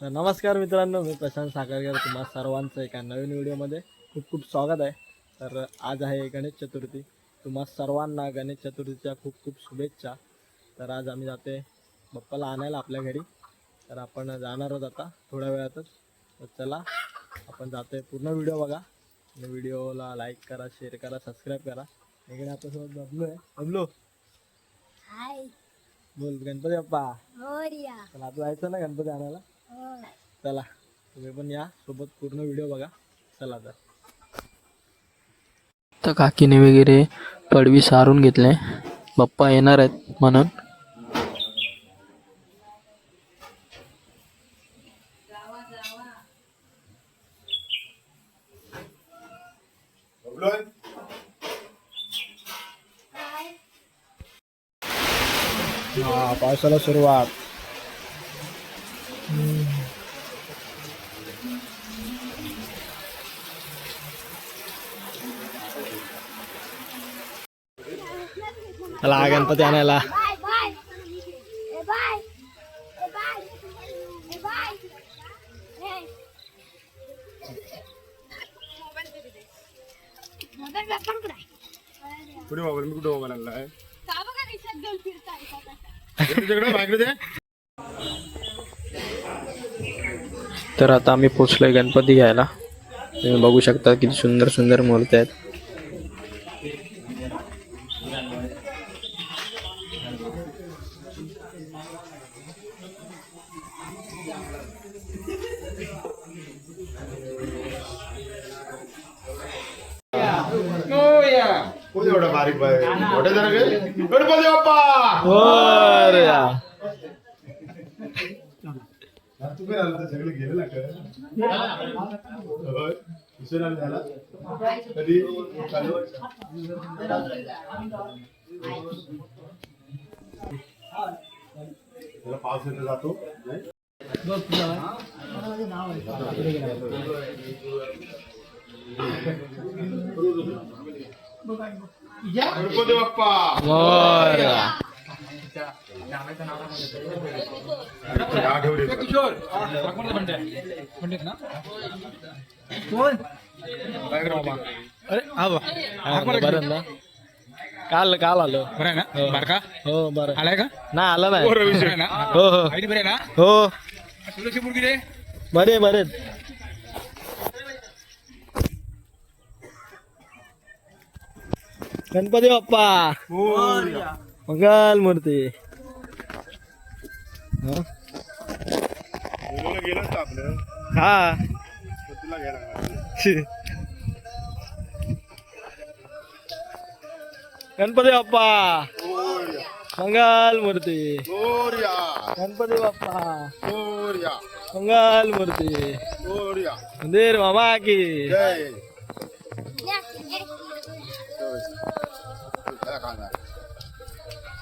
तर नमस्कार मित्रांनो मी प्रशांत साखरकर. तुम्हा सर्वांचं एका नवीन व्हिडिओमध्ये खूप खूप स्वागत आहे. तर आज आहे गणेश चतुर्थी. तुम्हा सर्वांना गणेश चतुर्थीच्या खूप खूप शुभेच्छा. तर आज आम्ही जाते बाप्पाला आणायला आपल्या घरी. तर आपण जाणार आहोत आता थोड्या वेळातच. तर चला आपण जातोय पूर्ण व्हिडिओ बघा. आणि व्हिडिओला लाईक करा शेअर करा सबस्क्राईब करा. इकडे आपल्यासोबत बबलू आहे. बबलू. हाय बोल गणपती बाप्पा. चला आता जायचं ना गणपती आणायला? चला तुम्ही पण या. सोबत पूर्ण व्हिडिओ बघा. चला तर. तर काकीने वगैरे पडवी सारून घेतले. बाप्पा येणार आहेत म्हणून. हा पावसाला सुरुवात. चला गणपती आणायला. बाय बाय ए बाय ए बाय ए बाय ए मोबाईल बॅग पण कुठे मोबाईल मी कुठे तर आता आम्ही पोचलोय गणपती घ्यायला. तुम्ही बघू शकता किती सुंदर सुंदर मूर्ती आहेत. एवढा बारीक बारीक. मोठे जरा काय गणपती बाप्पा. तुम्ही आलं तर सगळे गेले ना होय. उशीर आला झाला. कधी? चालू. त्याला पाऊस येतो जातो. नाही? गणपती बाप्पा. आठवडे अरे हा बा. हा, बरं ना काल काल आलो बरं ना हो. बरं का हो बरं आलाय का नाही आला नाही हो हो आईने बरे ना हो रे बरे बरे गणपती बाप्पा मंगल मूर्ती हो. गेलं असतं आपलं हा तर तुला घ्यायला लागणार. गणपती बाप्पा मंगल मूर्ती मोरया गणपती बाप्पा मोरया मंगल मूर्ती मोरया मंदिर मामा की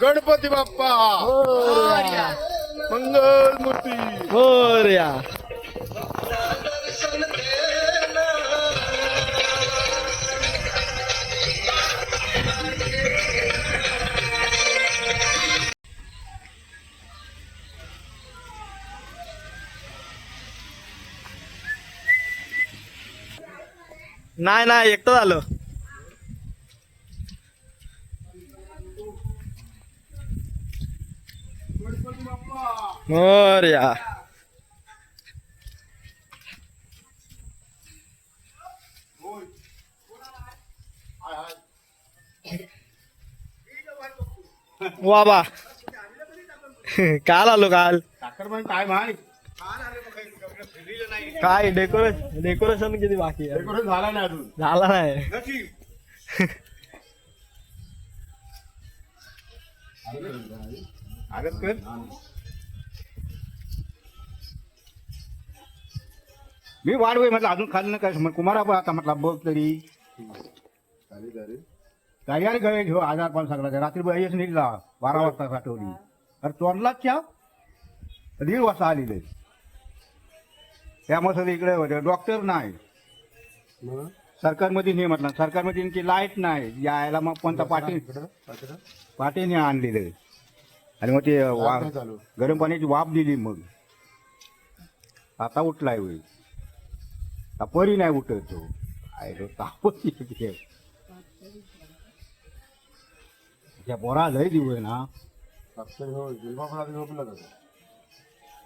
गणपती बाप्पा. मोरया मंगल मूर्ती मोरया नाही नाही एकटं झालं. मोरया. वा बा काल आलो काल. काय माय? काय डेकोरेशन डेकोरेशन किती बाकी डेकोरेशन झाला नाही अजून. झाला नाही. आगत कर मी वाढवे म्हटलं अजून खाल्लं काय? मग कुमारा पण आता म्हटलं बघ तरी. तयारी करे घेऊ आजार पण सगळा रात्री बस निघला बारा वाजता साठवली अरे चोरलाच च्या दीड वाजता आलेले. त्यामुळे सगळं इकडे होते डॉक्टर नाही. सरकारमध्ये नाही म्हटलं. सरकारमध्ये त्यांची लाइट नाही. यायला मग कोणता पाटी पाटीने आणलेलं. आणि मग ते गरम पाण्याची वाफ दिली मग. आता उठलाय होईल परी नाही उठत. तो तापच येते. त्या पोरा लय आहे ना.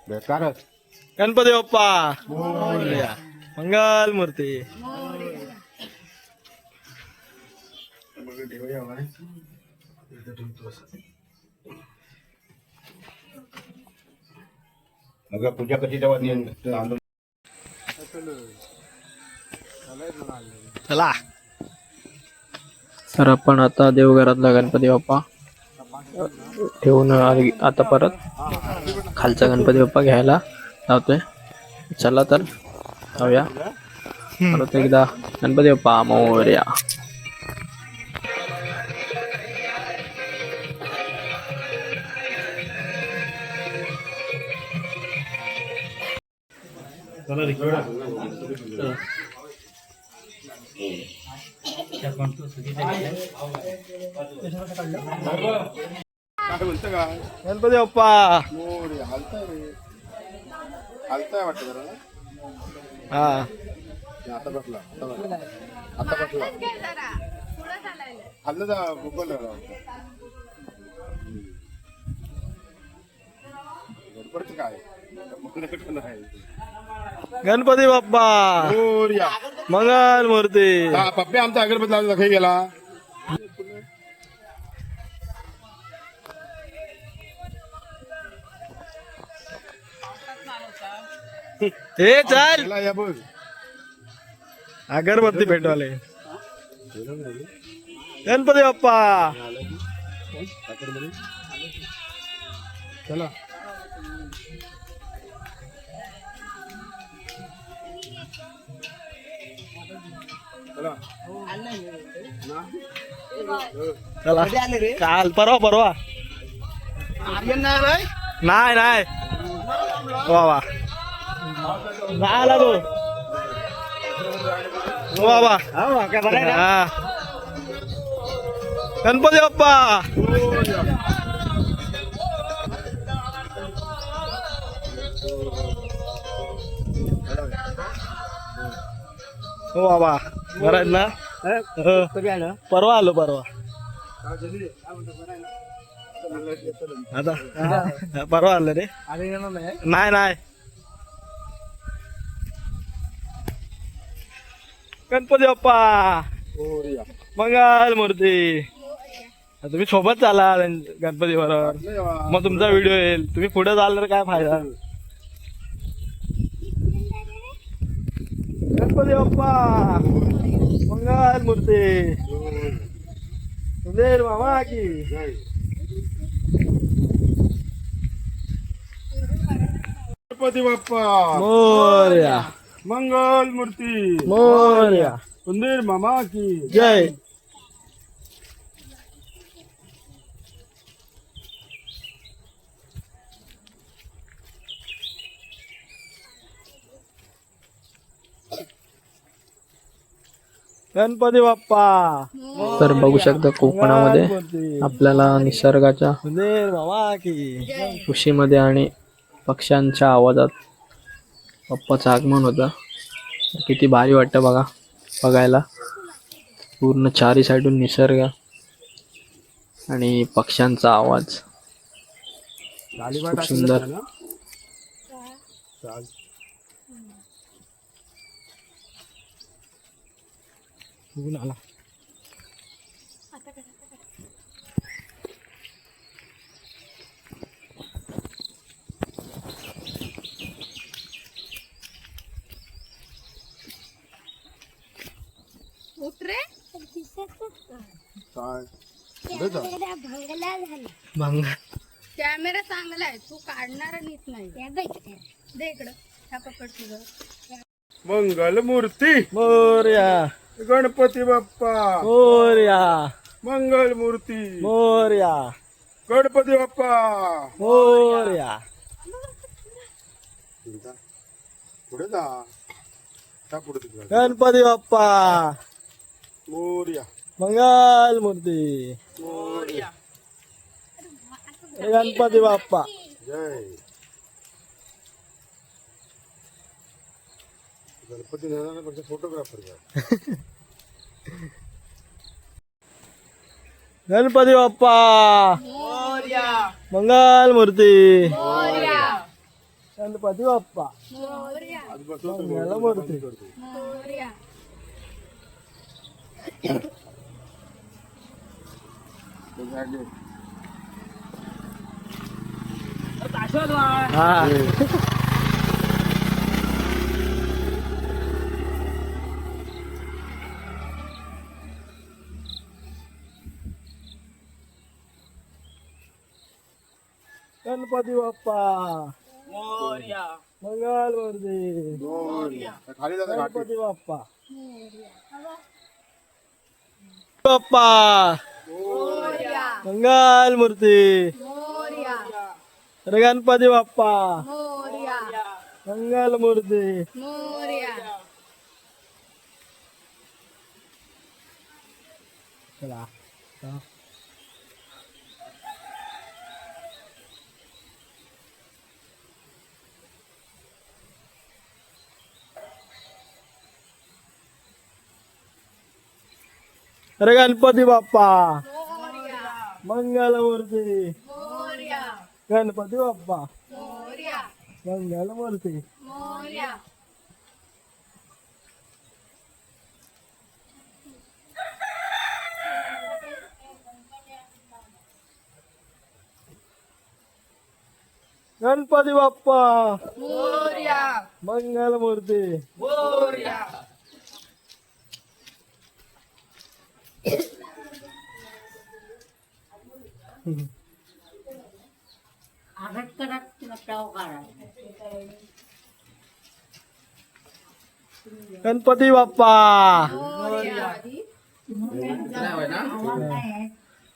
बेकारच. गणपती बाप्पा. मंगल मूर्ती. मग पूजा कशी तेव्हा चला. तर आपण आता देवघरातला गणपती बाप्पा ठेवून आली- आता परत खालचा गणपती बाप्पा घ्यायला लावतोय. चला तर जाऊया. परत एकदा गणपती बाप्पा मोर्या. चला गणपती बाप्पा हालताय रे. हालताय वाटतं जरा ना? हा. आता बसला आता बसला. आता बसला. हल्लं जा गुगल गडबडचं काय? गणपती बाप्पा. मोरया. मंगल मूर्ती. हा पप्पे आमचा अगरबत्ती लावला खाई गेला. हे चल. गेला या बघ. अगरबत्ती भेटवाले. गणपती बाप्पा. चला. चला चला काल परवा परवा नाही नाही वा वा नाही आला तो वा वा हा. गणपती बाप्पा हो बाबा बरं आहेत ना? हो. परवा आलो परवा. आता? हा, परवा आलं रे. नाही? नाही गणपती बाप्पा. मंगल मूर्ती. तुम्ही सोबत चाला गणपती बरोबर मग तुमचा व्हिडिओ येईल. तुम्ही पुढे जाल तर काय फायदा? गणपती बाप्पा. मंगल मूर्ती। सुंदर मामा की। गणपती बाप्पा। मोर्या। मंगल मूर्ती। मोर्या। सुंदर मामा की। जय। गणपती बाप्पा. तर बघू शकता कोकणामध्ये. आपल्याला निसर्गाच्या खुशीमध्ये आणि पक्ष्यांच्या आवाजात बाप्पाचं आगमन होतं. किती भारी वाटतं बघा बघायला. पूर्ण चारी साईडून निसर्ग आणि पक्ष्यांचा आवाज. खूप सुंदर. बघून आला. कॅमेरा चांगला आहे. तू काढणारा नीट नाही. दे इकडं. हा पकड तुझं. मंगल मूर्ती मोर्या. गणपती बाप्पा. मोर्या. मंगल मूर्ती. मोर्या. गणपती बाप्पा. मोर्या. पुढे जा. जा पुढे तिकडे. गणपती बाप्पा. मोरया. मंगल मूर्ती. गणपती बाप्पा. जय. गणपती फोटोग्राफर गणपती बाप्पा मंगल मूर्ती गणपती बाप्पा मंगल मूर्ती हा गणपती बाप्पा. मंगल मूर्ती खाली जाता घाटी. गणपती बाप्पा. बाप्पा. मंगल मूर्ती. अरे गणपती बाप्पा. मंगल मूर्ती. चला. हा. अरे गणपती बाप्पा मंगल मूर्ती गणपती बाप्पा मंगल मूर्ती गणपती बाप्पा मंगल मूर्ती गणपती बाप्पा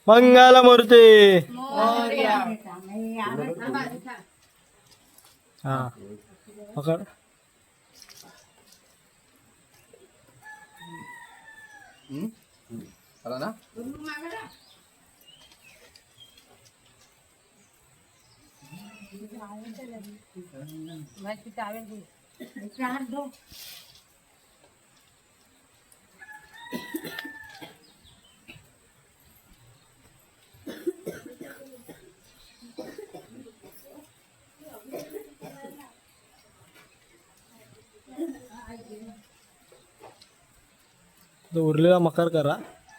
मंगल मूर्ती हा पकड आला ना? तो उरलेला मकर करा.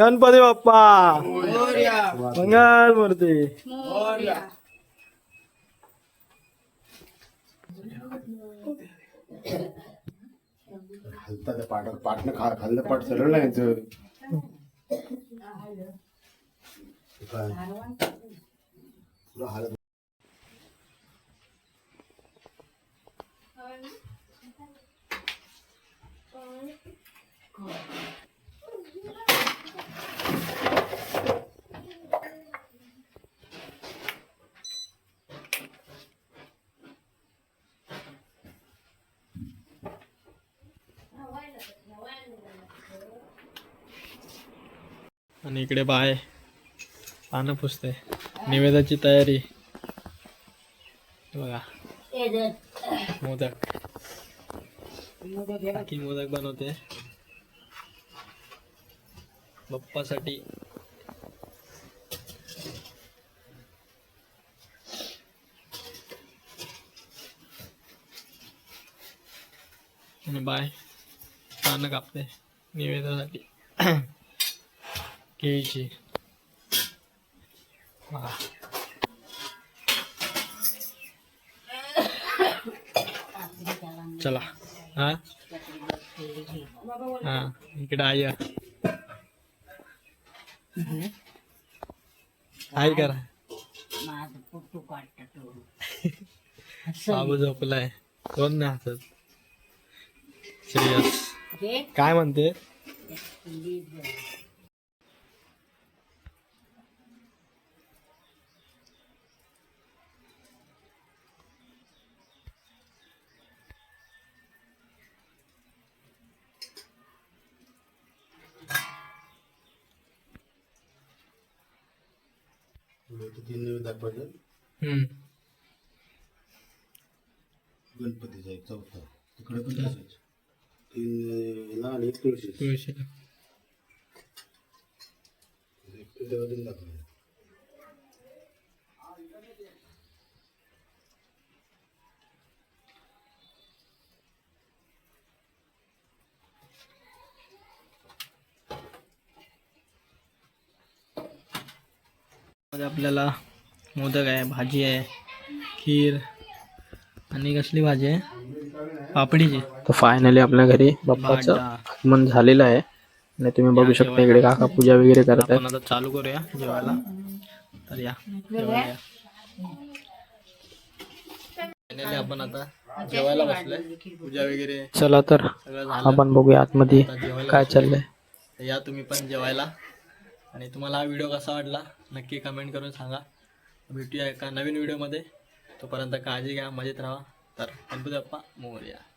गणपती बाप्पा मंगल मूर्ती खालता त्या पाटात पाटनं खा खाल्लं पाट सरळ नाही. काय? हालत आणि इकडे बाय. पानं पुसते निवेदाची तयारी. बघा. मोदक. काकी मोदक बनवते. बाप्पासाठी. आणि बाय. पानं कापते. निवेदासाठी. केळीची. चला हा हा इकडे आई. हाय करा बाबू झोपलाय कोण नाही हसत काय म्हणते तीन दाखवायचं. गणपतीचा एक चौथा. तिकडे पण तसंच तीन एक तुळशी. तुळशीला. एक तुळशीवरून दाखवायचं मध्ये आपल्याला मोदक आहे भाजी आहे खीर आणि कसली भाजी आहे? पापडीची. तर फायनली आपल्या घरी बाप्पाचं. आगमन झालेलं आहे. आणि तुम्ही बघू शकता इकडे काका पूजा वगैरे करत आपण आता चालू करूया जेवायला. तर या. Finally आपण आता जेवायला बसलोय. पूजा वगैरे चला तर सगळं झालं. आपण बघूया आतमध्ये काय. चाललंय. तर या तुम्ही पण जेवायला. आणि तुम्हाला हा व्हिडिओ कसा वाटला? नक्की कमेंट करून सांगा. भेटूया एका नवीन व्हिडिओमध्ये तोपर्यंत काळजी घ्या मजेत राहा. तर गणपती बाप्पा मोर्या.